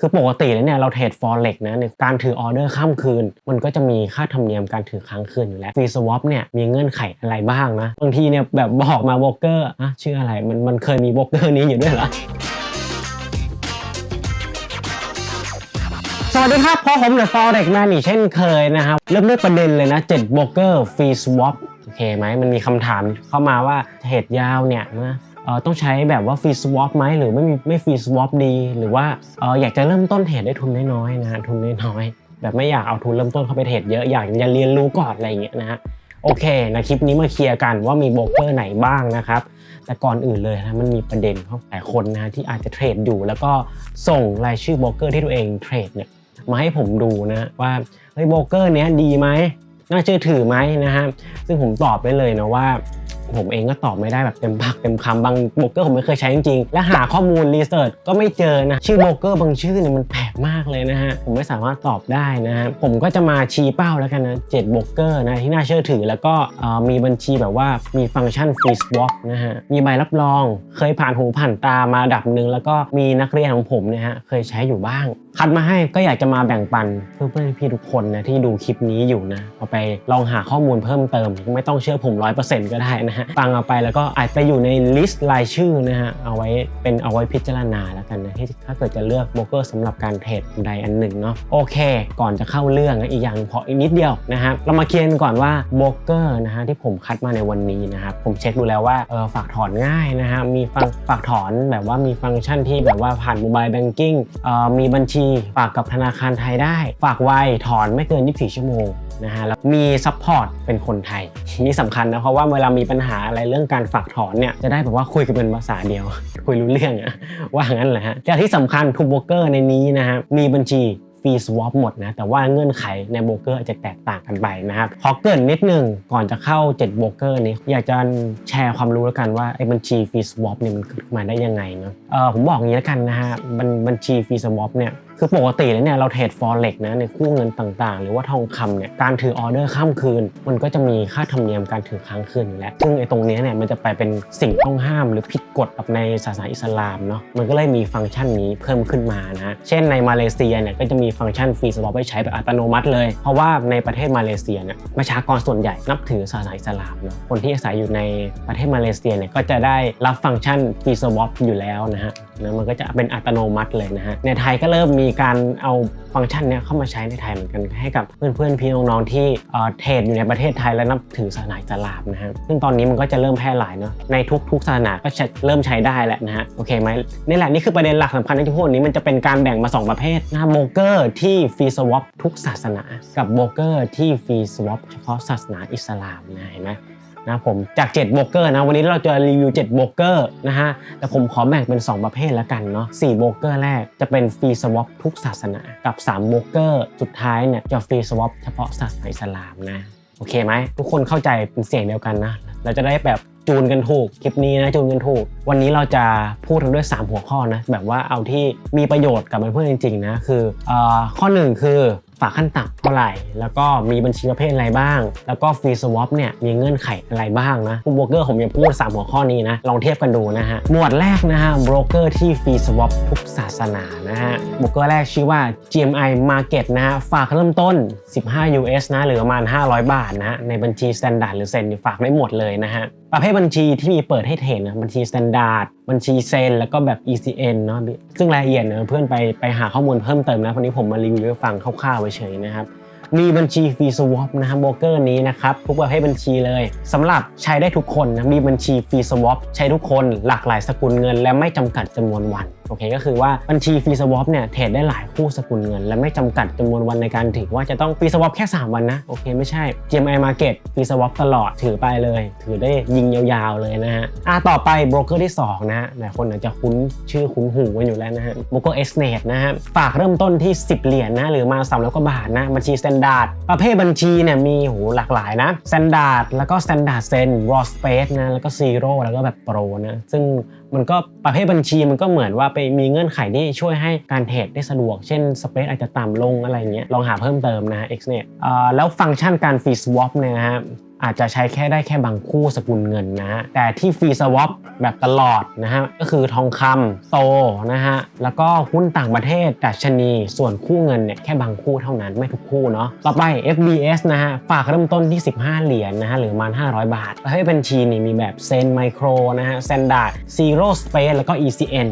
คือปกติแล้วเนี่ยเราเทรด forex นะในการถือออเดอร์ข้ามคืน มันก็จะมีค่าธรรมเนียมการถือค้างคืนอยู่แล้วฟรีสวอปเนี่ยมีเงื่อนไขอะไรบ้างนะบางทีเนี่ยแบบบอกมาโบรกเกอร์อะชื่ออะไรมันมันเคยมีโบรกเกอร์นี้อยู่ด้วยเหรอสวัสดีครับพอผมเดอะ forex man อีกเช่นเคยนะครับเริ่มด้วยประเด็นเลยนะ7โบรกเกอร์ฟรีสวอปโอเคไหมมันมีคำถามเข้ามาว่าเทรดยาวเนี่ยนะ ต้องใช้แบบว่าฟรีสวอปไหมหรือไม่มีไม่ฟรีสวอปดี หรือว่าเอ่ออยากจะเริ่มต้นเทรดด้วยทุนน้อยๆนะฮะทุนน้อยๆแบบไม่อยากเอาทุนเริ่มต้นเข้าไปเทรดเยอะอยากจะเรียนรู้ก่อนอะไรอย่างเงี้ยนะฮะโอเคนะคลิปนี้มาเคลียร์กันว่ามีโบรกเกอร์ไหนบ้างนะครับแต่ก่อนอื่นเลยนะมันมีประเด็นของหลายคนนะที่อาจจะเทรดอยู่ แล้วก็ส่งรายชื่อโบรกเกอร์ที่ตัวเองเทรดเนี่ยมาให้ผมดูนะว่าเฮ้ยโบรกเกอร์เนี้ยดีไหมน่าเชื่อถือไหมนะฮะซึ่งผมตอบได้เลยนะว่า ผมเองก็ตอบไม่ได้แบบเต็มปากเต็มคำบางโบรกเกอร์ผมไม่เคยใช้จริงๆและหาข้อมูลรีเสิร์ชก็ไม่เจอนะชื่อโบรกเกอร์บางชื่อเนี่ยมันแปลกมากเลยนะฮะผมไม่สามารถตอบได้นะฮะผมก็จะมาชี้เป้าแล้วกันนะเจ็ดโบรกเกอร์นะที่น่าเชื่อถือ แล้วก็มีบัญชีแบบว่ามีฟังก์ชันฟรีสวอปนะฮะมีใบรับรอง เคยผ่านหูผ่านตามาดับหนึ่งแล้วก็มีนักเรียนของผมเนี่ยฮะเคยใช้อยู่บ้าง คัดมาให้ก็อยากจะมาแบ่งปันเพื่อนๆพี่ทุกคนนะที่ดูคลิปนี้อยู่นะเอาไปลองหาข้อมูลเพิ่มเติม ไม่ต้องเชื่อผม100%ก็ได้นะฮะฟังเอาไปแล้วก็อาจไปอยู่ในลิสต์รายชื่อนะฮะเอาไว้เป็นเอาไว้พิจารณาแล้วกันนะที่ถ้าเกิดจะเลือกโบรกเกอร์สำหรับการเทรดใดอันหนึ่งเนาะโอเค ก่อนจะเข้าเรื่องนะอีกอย่างพออีกนิดเดียวนะฮะเรามาเคลียร์ก่อนว่าโบรกเกอร์นะฮะที่ผมคัดมาในวันนี้นะครับผมเช็คดูแล้วว่าเออฝากถอนง่ายนะฮะมีฟังฝากถอนแบบว่ามีฟังก์ชันที่แบบว่าผ่านโมบายแบงกิ้งเออมีบัญชีฝากกับธนาคารไทยได้ ฝากไวถอนไม่เกิน 24 ชั่วโมง นะฮะแล้วมีซัพพอร์ตเป็นคนไทยนี่สำคัญนะเพราะว่าเวลามีปัญหาอะไรเรื่องการฝากถอนเนี่ยจะได้แบบว่าคุยกันเป็นภาษาเดียว คุยรู้เรื่องอะว่างั้นแหละฮะแต่ที่สำคัญทุกโบรกเกอร์ในนี้นะฮะมีบัญชีฟรีสวอปหมดนะ แต่ว่าเงื่อนไขในโบรกเกอร์อาจจะแตกต่างกันไปนะครับขอเกินนิดนึงก่อนจะเข้า 7 โบรกเกอร์นี้ อยากจะแชร์ความรู้แล้วกันว่าไอ้บัญชีฟรีสวอปเนี่ยมันเกิดมาได้ยังไงเนาะเออผมบอกอย่างนี้แล้วกันนะฮะบัญบัญชีฟรีสวอปเนี่ย คือปกติแล้วเนี่ยเราเทรด forex นะในคู่เงินต่างๆ หรือว่าทองคำเนี่ยการถือออเดอร์ข้ามคืน มันก็จะมีค่าธรรมเนียมการถือค้างคืนอยู่แล้วซึ่งไอ้ตรงนี้เนี่ยมันจะไปเป็นสิ่งต้องห้ามหรือผิดกฎกับในศาสนาอิสลามเนาะมันก็เลยมีฟังก์ชันนี้เพิ่มขึ้นมานะเช่นในมาเลเซียเนี่ยก็จะมีฟังก์ชันฟรีสวอปไว้ใช้แบบอัตโนมัติเลย เพราะว่าในประเทศมาเลเซียเนี่ยประชากรส่วนใหญ่นับถือศาสนาอิสลามเนาะคนที่อาศัยอยู่ในประเทศมาเลเซียเนี่ยก็จะได้รับฟังก์ชันฟรีสวอปอยู่แล้วนะฮะ นะมันก็จะเป็นอัตโนมัติเลยนะฮะในไทยก็เริ่มมีการเอาฟังก์ชันเนี้ยเข้ามาใช้ในไทยเหมือนกันให้กับเพื่อนๆพี่น้องๆที่เทรดอยู่ในประเทศไทยและนับถือศาสนาอิสลามนะฮะซึ่งตอนนี้มันก็จะเริ่มแพร่หลายเนาะในทุกๆศาสนาก็จะเริ่มใช้ได้แหละนะฮะโอเคไหมนี่แหละนี่คือประเด็นหลักสำคัญที่พูดวันนี้มันจะเป็นการแบ่งมา 2 ประเภทนะโบเกอร์ที่ฟรีสวอปทุกศาสนา กับโบเกอร์ที่ฟรีสวอปเฉพาะศาสนาอิสลามนะเห็นไหม นะผมจาก7โบรกเกอร์นะวันนี้เราจะรีวิว7โบรกเกอร์นะฮะแต่ผมขอแบ่งเป็น 2 ประเภทแล้วกันเนาะ4โบรกเกอร์แรกจะเป็นฟรีสวอปทุกศาสนากับ3โบรกเกอร์สุดท้ายเนี่ยจะฟรีสวอปเฉพาะศาสนาอิสลามนะโอเคไหมทุกคนเข้าใจเป็นเสียงเดียวกันนะเราจะได้แบบจูนกันถูกคลิปนี้นะจูนกันถูก วันนี้เราจะพูดกันด้วย 3 หัวข้อนะแบบว่าเอาที่มีประโยชน์กับเพื่อนๆจริงๆนะคือเอ่อข้อหนึ่งคือ ฝากขั้นต่ำเท่าไหร่ แล้วก็มีบัญชีประเภทอะไรบ้าง แล้วก็ฟรีสวอปเนี่ยมีเงื่อนไขอะไรบ้างนะผู้โบรกเกอร์ผมจะพูด 3 หัวข้อนี้นะ ลองเทียบกันดูนะฮะ หมวดแรกนะฮะโบรกเกอร์ที่ฟรีสวอปทุกศาสนานะฮะโบรกเกอร์แรกชื่อว่า GMI Market นะฮะฝากเริ่มต้น 15 US นะหรือประมาณ 500 บาทนะฮะในบัญชี Standard หรือเซ็นฝากได้หมดเลยนะฮะ ประเภทบัญชีที่มีเปิดให้เทรดนะบัญชีสแตนดาร์ดบัญชีเซนแล้วก็แบบ ECN เนาะซึ่งรายละเอียดเนี่ยเพื่อนไปไปหาข้อมูลเพิ่มเติมนะวันนี้ผมมารีวิวให้ฟังคร่าวๆเฉยๆนะครับมีบัญชีฟรีสวอปนะครับโบรกเกอร์นี้นะครับทุกประเภทบัญชีเลยสำหรับใช้ได้ทุกคนนะมีบัญชีฟรีสวอปใช้ทุกคนหลากหลายสกุลเงิน และไม่จำกัดจำนวนวัน โอเคก็คือว่าบัญชีฟรีสวอปเนี่ยเทรดได้หลายคู่สกุลเงิน และไม่จำกัดจำนวนวันในการถือว่าจะต้องฟรีสวอปแค่ 3 วันนะ โอเคไม่ใช่ GMI Market ฟรีสวอปตลอดถือไปเลย ถือได้ยิงยาวๆเลยนะฮะอะต่อไปโบรกเกอร์ที่สองนะฮะหลายคนอาจจะคุ้นชื่อคุ้นหูกันอยู่แล้วนะฮะโบรกเกอร์ Xnet นะฮะฝากเริ่มต้นที่ 10 เหรียญนะหรือมา300กว่าบาทนะบัญชี Standard ประเภทบัญชีเนี่ยมีโหหลากหลายนะ Standard แล้วก็ Standard Zen Raw Space นะแล้วก็ Zero แล้วก็แบบ Pro นะซึ่งมันก็ประเภทบัญชีมันก็เหมือนว่าไปมีเงื่อนไขที่ช่วยให้การเทรดได้สะดวก เช่นสเปซอาจจะต่ำลงอะไรเงี้ยลองหาเพิ่มเติมนะฮะ Xnet เอ่อแล้วฟังก์ชันการฟรีสวอปเนี่ยนะฮะ อาจจะใช้แค่ได้แค่บางคู่สกุลเงินนะฮะแต่ที่ฟรีสวอปแบบตลอดนะฮะก็คือทองคำโตนะฮะแล้วก็หุ้นต่างประเทศดัชนีส่วนคู่เงินเนี่ยแค่บางคู่เท่านั้นไม่ทุกคู่เนาะต่อไป FBS นะฮะฝากเริ่มต้นที่ 15 เหรียญนะฮะหรือประมาณ 500 บาทประเภทบัญชีนี่มีแบบเซนไมโครนะฮะ Standard Zero Space แล้วก็ ECN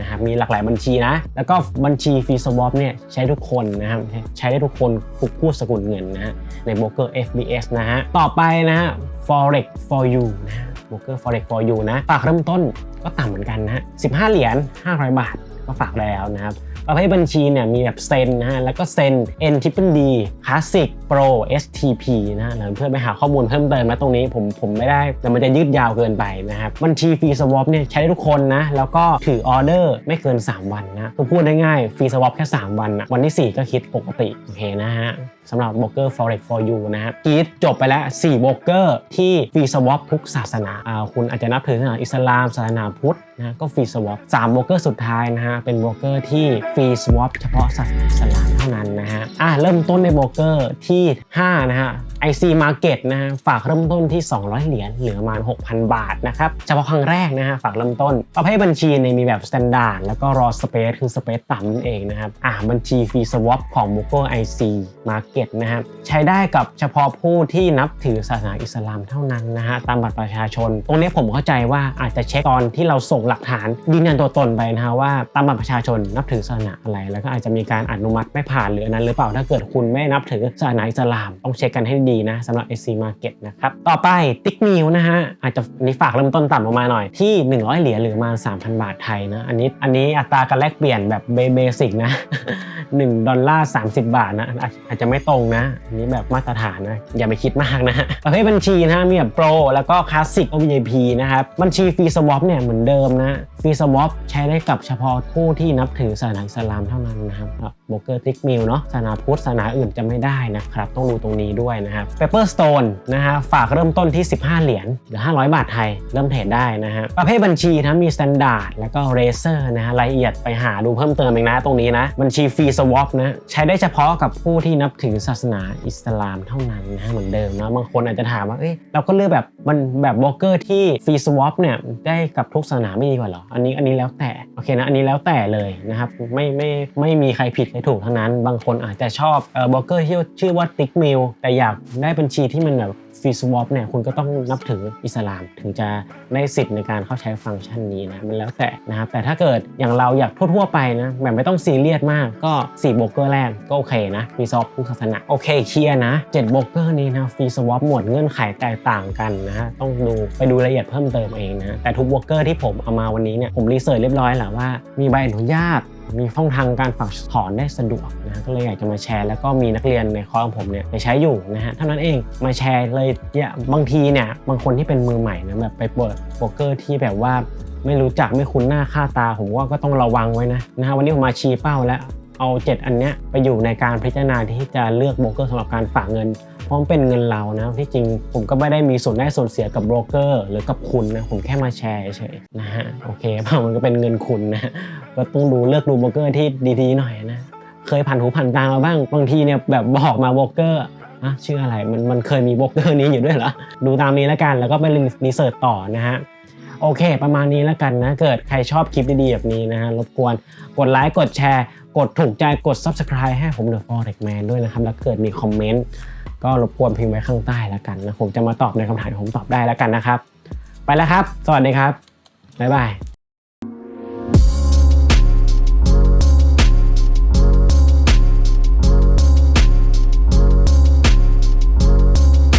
นะครับมีหลากหลายบัญชีนะ แล้วก็บัญชีฟรีสวอปเนี่ยใช้ทุกคนนะครับใช้ได้ทุกคนทุกคู่สกุลเงินนะฮะในโบรกเกอร์ FBS นะฮะต่อไปนะฮะ Forex for you นะฮะโบรกเกอร์ Forex for you นะฝากเริ่มต้นก็ต่ำเหมือนกันนะฮะ15 เหรียญ500 บาทก็ฝากได้แล้วนะครับ ประเภทบัญชีเนี่ยมีแบบเซนนะฮะแล้วก็เซน N Triple D Classic Pro STP นะฮะเดี๋ยวเพื่อนไปหาข้อมูลเพิ่มเติมนะตรงนี้ผมผมไม่ได้แต่มันจะยืดยาวเกินไปนะครับบัญชีฟรีสวอปเนี่ยใช้ได้ทุกคนนะแล้วก็ถือออเดอร์ไม่เกิน 3 วันนะคือพูดได้ง่ายฟรีสวอปแค่ 3 วันนะวันที่ 4 ก็คิดปกติโอเคนะฮะสำหรับโบรกเกอร์ forex for you นะฮะกีดจบไปแล้ว4โบรกเกอร์ที่ฟรีสวอปทุกศาสนาอ่าคุณอาจจะนับถือศาสนาอิสลามศาสนาพุทธนะก็ฟรีสวอปสามโบรกเกอร์สุดท้ายนะฮะเป็นโบรกเกอร์ที่ฟรีสวอปเฉพาะศาสนาอิสลาม ท่านั้นนะฮะอ่าเริ่มต้นในโบรกเกอร์ที่ 5 นะฮะ IC Market นะฮะฝากเริ่มต้นที่ 200 เหรียญเหลือประมาณ 6,000 บาทนะครับเฉพาะครั้งแรกนะฮะฝากเริ่มต้นประเภทบัญชีเนี่ยมีแบบ Standard แล้วก็ Raw Space คือ Space ต่ำนั่นเองนะครับอ่าบัญชีฟรีสวอปของ b o k e r IC Market นะฮะใช้ได้กับเฉพาะผู้ที่นับถือศาสนาอิสลามเท่านั้นนะฮะตามบัตรประชาชน ตรงนี้ผมเข้าใจว่าอาจจะเช็คตอนที่เราส่งหลักฐานยืนยันตัวตนไปนะฮะว่าตามบัตรประชาชนนับถือศาสนาอะไร แล้วก็อาจจะมีการอนุมัติไม่ผ่านหรืออันนั้นหรือเปล่าถ้าเกิดคุณไม่นับถือศาสนาอิสลามต้องเช็คกันให้ดีนะสำหรับ SC Market นะครับต่อไปติ๊กมิวนะฮะอาจจะนี้ฝากเริ่มต้นต่ำลงมาหน่อยที่ 100 เหรียญหรือมา 3,000 บาทไทยนะอันนี้อันนี้อัตราการแลกเปลี่ยนแบบเบสิกนะ1ดอลลาร์30 บาทนะอาจจะไม่ตรงนะอันนี้แบบมาตรฐานนะอย่าไปคิดมากนะประเภทบัญชีนะฮะมีแบบโปรแล้วก็คลาสสิก VIP นะครับบัญชีฟรีสวอปเนี่ยเหมือนเดิมนะฟรีสวอปใช้ได้กับเฉพาะผู้ที่นับถือศาสนาอิสลามเท่านั้นนะครับโบเกอร์ติ๊กมิลเนาะศาสนาพุทธศาสนาอื่นจะไม่ได้นะครับ ต้องดูตรงนี้ด้วยนะครับเปเปอร์สโตนนะฮะฝากเริ่มต้นที่ 15 เหรียญหรือ 500 บาทไทย เริ่มเทรดได้นะฮะประเภทบัญชีนะมี Standard แล้วก็ r a z e r นะฮะรายละเอียดไปหาดูเพิ่มเติมเองนะตรงนี้นะ บัญชีฟรีสวอปนะใช้ได้เฉพาะกับผู้ที่นับถือศาสนาอิสลามเท่านั้นนะเหมือนเดิมนะบางคนอาจจะถามว่าเอ้ยเราก็เลือกแบบมันแบบโบรกเกอร์ที่ฟรีสวอปเนี่ยได้กับทุกศาสนาไม่ดีกว่าหรออันนี้อันนี้แล้วแต่โอเคนะอันนี้แล้วแต่เลยนะครับไม่ไม่ไม่มีใครผิดใครถูกทั้งนั้น บางคนอาจจะชอบเอ่อรกเกอร์ที่ชื่อว่าติ๊กมิลแต่อยากได้บัญชีที่มันแบบฟรีสวอปเนี่ยคุณก็ต้องนับถืออิสลาม ถึงจะได้สิทธิ์ในการเข้าใช้ฟังก์ชันนี้นะมันแล้วแต่นะครับแต่ถ้าเกิดอย่างเราอยากทั่วๆไปนะแบบไม่ต้องซีเรียสมากก็4โบรกเกอร์แรกก็โอเคนะฟรีสวอปทุกศาสนาโอเคเคลียร์นะ7โบรกเกอร์นี้นะฟรีสวอปหมดเงื่อนไขแตกต่างกันนะฮะต้องดูไปดูรายละเอียดเพิ่มเติมเองนะแต่ทุกโบรกเกอร์ที่ผมเอามาวันนี้เนี่ยผมรีเสิร์ชเรียบร้อยแล้วว่ามีใบอนุญาต มีช่องทางการฝากถอนได้สะดวกนะก็เลยอยากจะมาแชร์ แล้วก็มีนักเรียนในคอร์สของผมเนี่ยไปใช้อยู่นะฮะเท่านั้นเองมาแชร์เลยเนี่ยบางทีเนี่ยบางคนที่เป็นมือใหม่นะแบบไปเปิดโบรกเกอร์ที่แบบว่าไม่รู้จักไม่คุ้นหน้าค่าตาผมว่าก็ต้องระวังไว้นะนะฮะวันนี้ผมมาชี้เป้าแล้ว เอา 7 อันเนี้ยไปอยู่ในการพิจารณาที่จะเลือกโบรกเกอร์สำหรับการฝากเงิน เพราะมันเป็นเงินเรานะที่จริงผมก็ไม่ได้มีส่วนได้ส่วนเสียกับโบรกเกอร์หรือกับคุณนะผมแค่มาแชร์เฉยนะฮะโอเคเปล่ามันก็เป็นเงินคุณนะก็ต้องดูเลือกดูโบรกเกอร์ที่ดีๆหน่อยนะเคยผ่านหูผ่านตามาบ้างบางทีเนี่ยแบบบอกมาโบรกเกอร์อะชื่ออะไรมันมันเคยมีโบรกเกอร์นี้อยู่ด้วยเหรอดูตามนี้แล้วกันแล้วก็ไปรีเสิร์ชต่อนะฮะโอเค ประมาณนี้แล้วกันนะ เกิดใครชอบคลิปดีๆแบบนี้นะฮะรบกวนกดไลค์กดแชร์ กดถูกใจกด Subscribe ให้ผม The Forex Man ด้วยนะครับ แล้วเกิดมีคอมเมนต์ก็รบกวนพิมพ์ไว้ข้างใต้แล้วกันนะผมจะมาตอบในคำถามที่ผมตอบได้แล้วกันนะครับ ไปแล้วครับ สวัสดีครับบ๊ายบาย